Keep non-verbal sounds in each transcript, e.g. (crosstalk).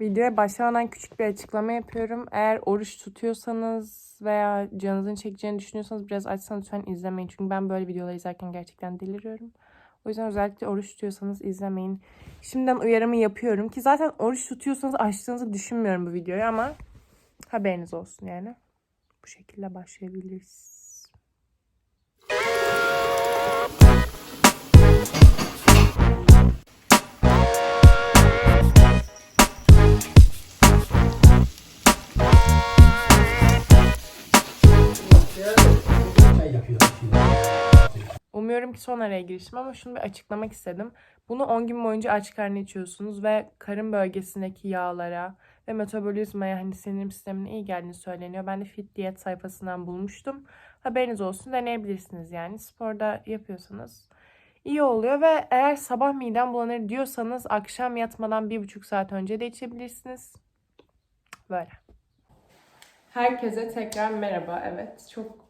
Videoya başlamadan küçük bir açıklama yapıyorum. Eğer oruç tutuyorsanız veya canınızın çekeceğini düşünüyorsanız biraz açsanız lütfen izlemeyin. Çünkü ben böyle videoları izlerken gerçekten deliriyorum. O yüzden özellikle oruç tutuyorsanız izlemeyin. Şimdiden uyarımı yapıyorum ki zaten oruç tutuyorsanız açtığınızı düşünmüyorum bu videoyu ama haberiniz olsun yani. Bu şekilde başlayabiliriz. Umuyorum ki son araya girişim ama şunu bir açıklamak istedim. Bunu 10 gün boyunca aç karnı içiyorsunuz ve karın bölgesindeki yağlara ve metabolizmaya hani sindirim sistemine iyi geldiğini söyleniyor. Ben de Fit Diyet sayfasından bulmuştum. Haberiniz olsun deneyebilirsiniz yani. Sporda yapıyorsanız iyi oluyor ve eğer sabah midem bulanır diyorsanız akşam yatmadan bir buçuk saat önce de içebilirsiniz. Böyle. Herkese tekrar merhaba. Evet çok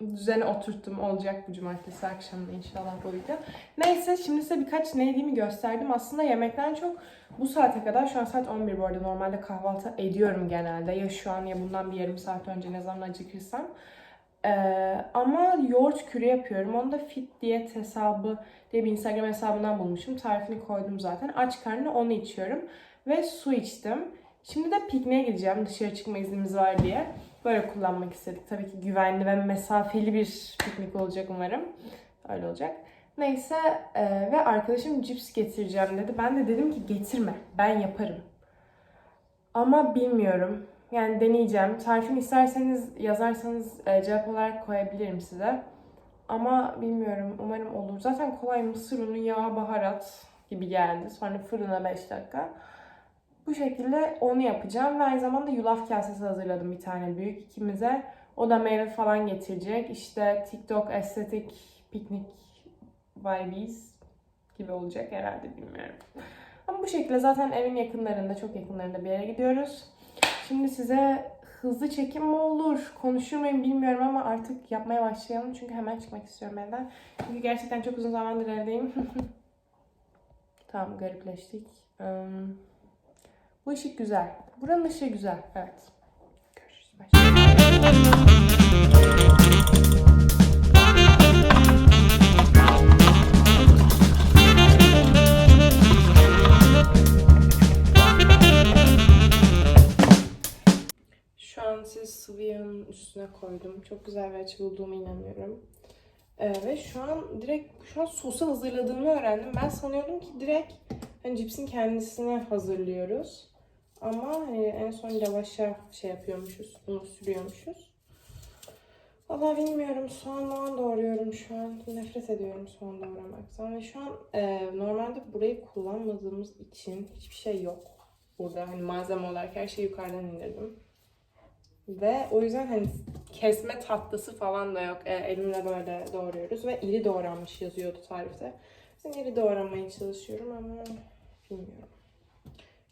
düzene oturttum. Olacak bu cumartesi akşamında inşallah bu video. Neyse şimdi size birkaç ne yediğimi gösterdim. Aslında yemekten çok bu saate kadar şu an saat 11 bu arada normalde kahvaltı ediyorum genelde. Ya şu an ya bundan bir yarım saat önce ne zaman acıkırsam. Ee, ama yoğurt kürü yapıyorum. Onu da Fit Diyet hesabı diye bir Instagram hesabından bulmuşum. Tarifini koydum zaten. Aç karnına onu içiyorum. Ve su içtim. Şimdi de pikniğe gideceğim dışarı çıkma iznimiz var diye. Böyle kullanmak istedik. Tabii ki güvenli ve mesafeli bir piknik olacak umarım. Öyle olacak. Neyse e, ve arkadaşım cips getireceğim dedi. Ben de dedim ki getirme. Ben yaparım. Ama bilmiyorum. Yani deneyeceğim. Tarifini isterseniz yazarsanız e, cevap olarak koyabilirim size. Ama bilmiyorum. Umarım olur. Zaten kolay mısır unu, yağ, baharat gibi geldi. Sonra fırına 5 dakika. Bu şekilde onu yapacağım ve aynı zamanda yulaf kasesi hazırladım bir tane büyük ikimize. O da meyve falan getirecek. İşte TikTok estetik piknik vibes gibi olacak herhalde bilmiyorum. Ama bu şekilde zaten evin yakınlarında, çok yakınlarında bir yere gidiyoruz. Şimdi size hızlı çekim mi olur, konuşur muyum bilmiyorum ama artık yapmaya başlayalım. Çünkü hemen çıkmak istiyorum evden. Çünkü gerçekten çok uzun zamandır evdeyim. (laughs) tamam garipleştik. Um, bu ışık güzel. Buranın ışığı güzel. Evet. Görüşürüz. Şu an siz sıvı yağın üstüne koydum. Çok güzel bir açı bulduğuma inanıyorum. Ee, ve şu an direkt şu an sosu hazırladığımı öğrendim. Ben sanıyordum ki direkt hani cipsin kendisini hazırlıyoruz. Ama hani en son lavaşa şey yapıyormuşuz. Bunu sürüyormuşuz. Valla bilmiyorum. Soğan falan doğruyorum şu an. Nefret ediyorum soğan doğramaktan. Ve şu an e, normalde burayı kullanmadığımız için hiçbir şey yok. Burada hani malzeme olarak her şeyi yukarıdan indirdim. Ve o yüzden hani kesme tatlısı falan da yok. E, elimle böyle doğruyoruz ve iri doğranmış yazıyordu tarifte. Ben iri doğramaya çalışıyorum ama bilmiyorum.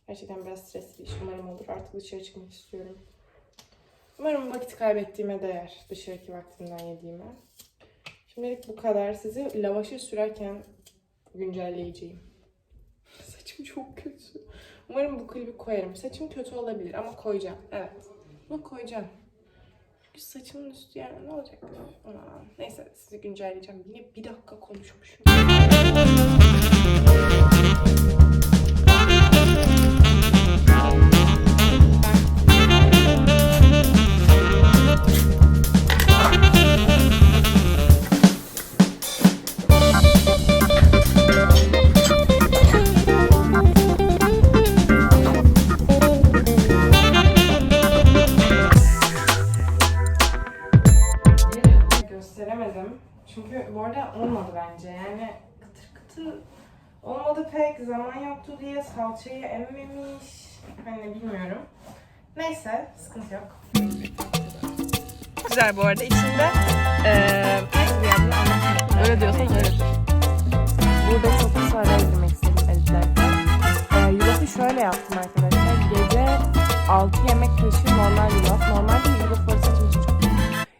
Gerçekten biraz stresli iş. Umarım olur. Artık dışarı çıkmak istiyorum. Umarım vakit kaybettiğime değer. Dışarıki vaktimden yediğime. Şimdilik bu kadar. Sizi lavaşı sürerken güncelleyeceğim. (laughs) Saçım çok kötü. Umarım bu klibi koyarım. Saçım kötü olabilir ama koyacağım. Evet. Bunu koyacağım. Çünkü saçımın üstü yani ne olacak? Aman. Neyse sizi güncelleyeceğim. Yine bir dakika konuşmuşum. Gösteremedim. Çünkü bu olmadı bence. Yani kıtır kıtır olmadı pek. Zaman yoktu diye salçayı emmemiş. Hani bilmiyorum. Neyse sıkıntı yok. Güzel bu arada. İçinde eee Öyle diyorsan öyledir. Burada çok kısa araya girmek istedim editlerken. Eee yulafı şöyle yaptım arkadaşlar. Gece 6 yemek kaşığı normal yulaf. Normalde yulaf arası için çok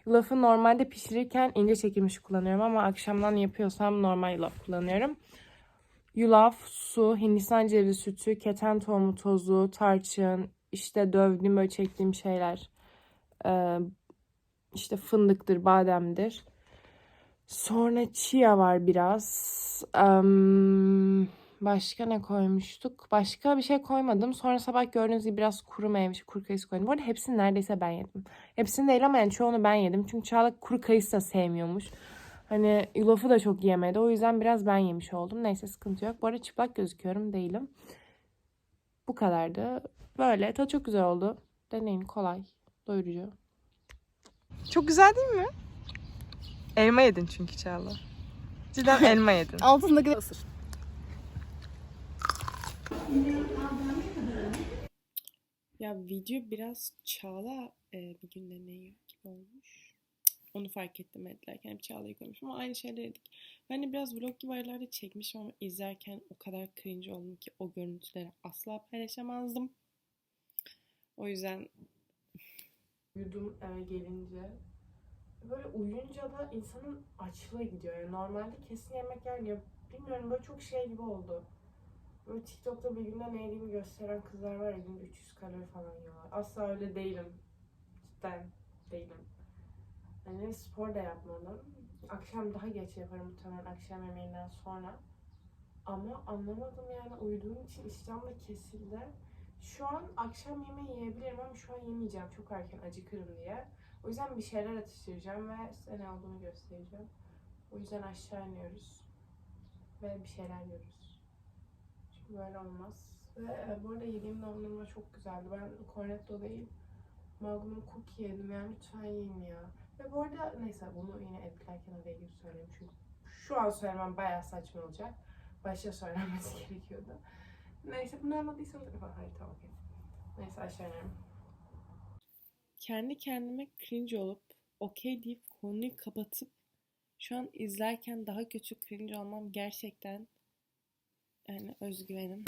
Yulafı normalde pişirirken ince çekilmiş kullanıyorum ama akşamdan yapıyorsam normal yulaf kullanıyorum. Yulaf, su, Hindistan cevizi sütü, keten tohumu tozu, tarçın, işte dövdüğüm böyle çektiğim şeyler. Ee, işte fındıktır, bademdir. Sonra chia var biraz. Em, başka ne koymuştuk? Başka bir şey koymadım. Sonra sabah gördüğünüz gibi biraz kuru meyve, kuru kayısı koydum. Bu arada hepsini neredeyse ben yedim. Hepsini değil ama yani çoğunu ben yedim. Çünkü Çağla kuru kayısı da sevmiyormuş. Hani yulafı da çok yemedi. O yüzden biraz ben yemiş oldum. Neyse sıkıntı yok. Bu arada çıplak gözüküyorum. Değilim. Bu kadardı. Böyle. Tadı çok güzel oldu. Deneyin. Kolay. Doyurucu. Çok güzel değil mi? Elma yedin çünkü Çağla. Cidden (laughs) elma yedin. Altındaki ısır. Ya video biraz Çağla e, bir gün deneyiyor gibi olmuş. Onu fark ettim edlerken hep Çağla'yı koymuşum ama aynı şeyleri yedik. Ben de biraz vlog gibi aralarda çekmişim ama izlerken o kadar cringe oldum ki o görüntüleri asla paylaşamazdım. O yüzden uyudum eve gelince. Böyle uyuyunca da insanın açlığı gidiyor. Yani normalde kesin yemek yer. Bilmiyorum böyle çok şey gibi oldu. Böyle TikTok'ta bir günde ne yediğimi gösteren kızlar var ya günde 300 kalori falan yiyorlar. Asla öyle değilim. Cidden değilim. Yani spor da yapmadım. Akşam daha geç yaparım muhtemelen akşam yemeğinden sonra. Ama anlamadım yani uyuduğum için iştahım da kesildi. Şu an akşam yemeği yiyebilirim ama şu an yemeyeceğim çok erken acıkırım diye. O yüzden bir şeyler atıştıracağım ve size ne olduğunu göstereceğim. O yüzden aşağı iniyoruz. Ve bir şeyler yiyoruz. Çünkü böyle olmaz. Ve e, bu arada yediğim dondurma çok güzeldi. Ben cornetto değil, magnum cookie yedim. Yani lütfen yiyin ya. Ve bu arada neyse bunu yine editlerken araya girip söyleyeyim. Çünkü şu an söylemem bayağı saçma olacak. Başta söylenmesi (laughs) gerekiyordu. Neyse bunu anladıysanız... Hayır tamam okey. Neyse aşağı inelim. Kendi kendime cringe olup okey deyip konuyu kapatıp şu an izlerken daha kötü cringe olmam gerçekten yani özgüvenim.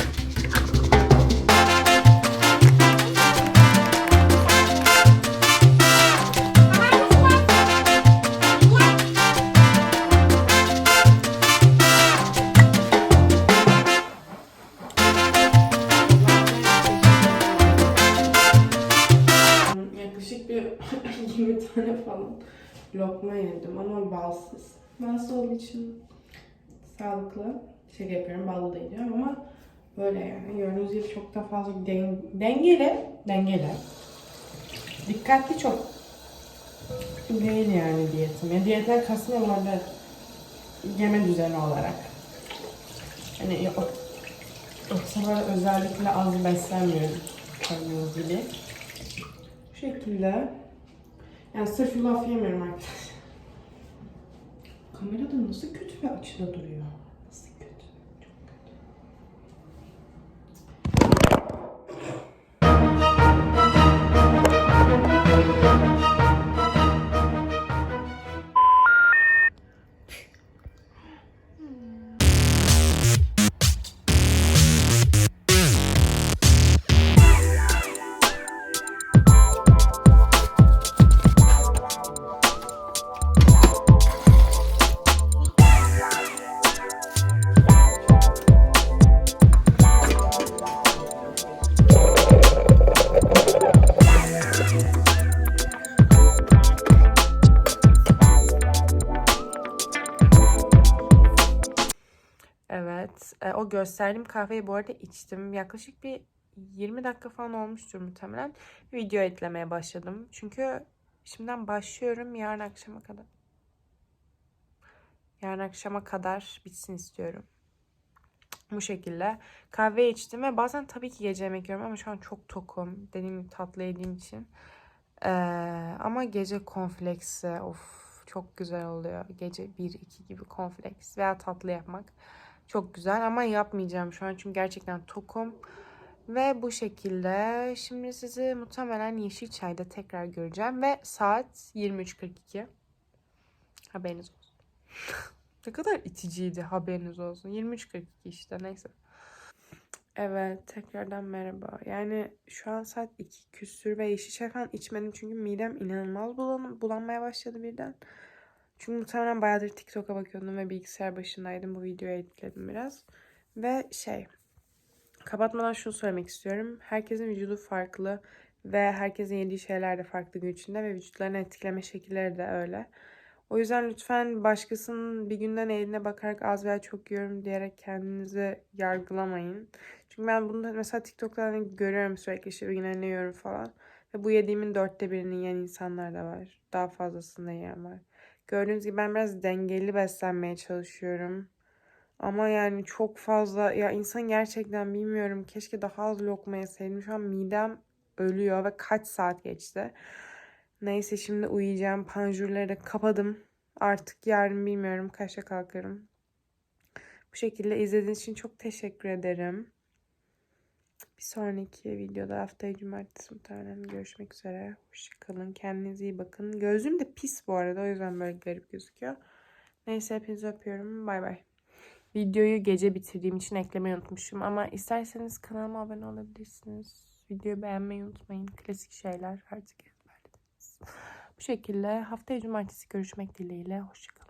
Yedim ama balsız. Balsız olduğu için sağlıklı. Şaka yapıyorum ballı da yiyorum ama böyle yani gördüğünüz gibi çok da fazla den- dengeli. Dengeli. Dikkatli çok değil yani diyetim. Yani diyetten kastım orada yeme düzeni olarak. Hani yok, yoksa böyle özellikle az beslenmiyorum. Gördüğünüz gibi. Bu şekilde. Yani sırf yulaf yemiyorum arkadaşlar. Kamerada nasıl kötü bir açıda duruyor? Gösterdiğim kahveyi bu arada içtim. Yaklaşık bir 20 dakika falan olmuştur muhtemelen. Video editlemeye başladım. Çünkü şimdiden başlıyorum yarın akşama kadar. Yarın akşama kadar bitsin istiyorum. Bu şekilde. Kahve içtim ve bazen tabii ki gece yemek yiyorum ama şu an çok tokum. Dediğim gibi tatlı yediğim için. Ee, ama gece konfleksi of çok güzel oluyor. Gece 1-2 gibi konfleks veya tatlı yapmak. Çok güzel ama yapmayacağım şu an çünkü gerçekten tokum. Ve bu şekilde şimdi sizi muhtemelen Yeşilçay'da tekrar göreceğim ve saat 23.42. Haberiniz olsun. (laughs) ne kadar iticiydi haberiniz olsun. 23.42 işte neyse. Evet tekrardan merhaba. Yani şu an saat 2 küsür ve Yeşilçay falan içmedim çünkü midem inanılmaz bulan bulanmaya başladı birden. Çünkü muhtemelen bayağıdır TikTok'a bakıyordum ve bilgisayar başındaydım. Bu videoyu editledim biraz. Ve şey, kapatmadan şunu söylemek istiyorum. Herkesin vücudu farklı ve herkesin yediği şeyler de farklı gün içinde ve vücutlarını etkileme şekilleri de öyle. O yüzden lütfen başkasının bir günden eline bakarak az veya çok yiyorum diyerek kendinizi yargılamayın. Çünkü ben bunu mesela TikTok'ta hani görüyorum sürekli işte bir güne ne yiyorum falan. Ve bu yediğimin dörtte birini yiyen insanlar da var. Daha fazlasını da yiyen var. Gördüğünüz gibi ben biraz dengeli beslenmeye çalışıyorum. Ama yani çok fazla ya insan gerçekten bilmiyorum keşke daha az lokma yeseydim. Şu an midem ölüyor ve kaç saat geçti. Neyse şimdi uyuyacağım. Panjurları da kapadım. Artık yarın bilmiyorum kaçta kalkarım. Bu şekilde izlediğiniz için çok teşekkür ederim. Bir sonraki videoda haftaya cumartesi muhtemelen görüşmek üzere. Hoşçakalın. Kendinize iyi bakın. Gözüm de pis bu arada. O yüzden böyle garip gözüküyor. Neyse hepinizi öpüyorum. Bay bay. Videoyu gece bitirdiğim için eklemeyi unutmuşum. Ama isterseniz kanalıma abone olabilirsiniz. Videoyu beğenmeyi unutmayın. Klasik şeyler artık ezberlediniz. (laughs) Bu şekilde haftaya cumartesi görüşmek dileğiyle. Hoşçakalın.